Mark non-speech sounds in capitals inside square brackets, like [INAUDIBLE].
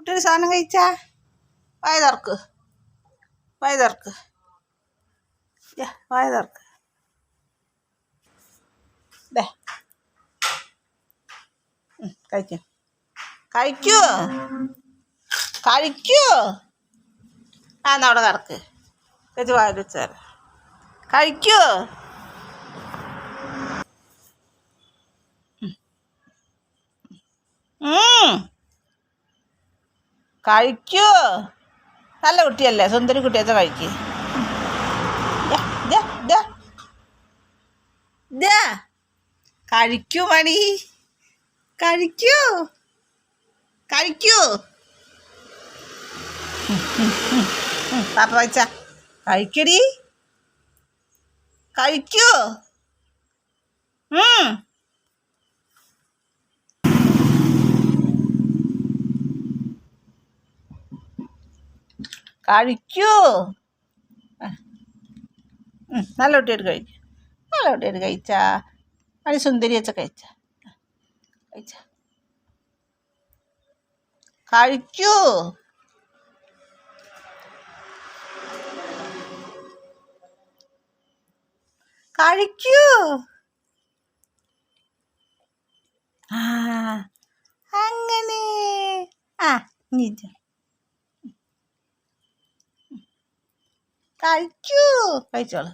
കുട്ടിയുടെ സാധനം കഴിച്ചാ? വായ തുറക്ക്. വായ തുറക്ക്. വായ തുറക്ക്. കഴിക്കൂ. കഴിക്കൂ. ആ എന്നാ അവിടെ കറക്ക് കഴിച്ച് വായ വെച്ചാൽ കഴിക്കൂ. ഉം. കഴിക്കൂ. നല്ല കുട്ടിയല്ലേ സുന്ദരി കുട്ടിയത്തെ കഴിക്ക്. കഴിക്കൂ മണി. കഴിക്കൂ. കഴിക്കൂ. [LAUGHS] പാപ്പ വച്ച. കഴിക്കടി. കഴിക്കൂ. കഴിക്കൂ. നല്ല കുട്ടിയായിട്ട് കഴിക്കും. നല്ല കുട്ടിയായിട്ട് കഴിച്ചാ. അത് സുന്ദരി വെച്ച കഴിച്ച. കഴിച്ച. കഴിക്കൂ. കഴിക്കൂ. ആ അങ്ങനെ. ആ ഇനി കഴിക്കൂ കഴിച്ചോളൂ.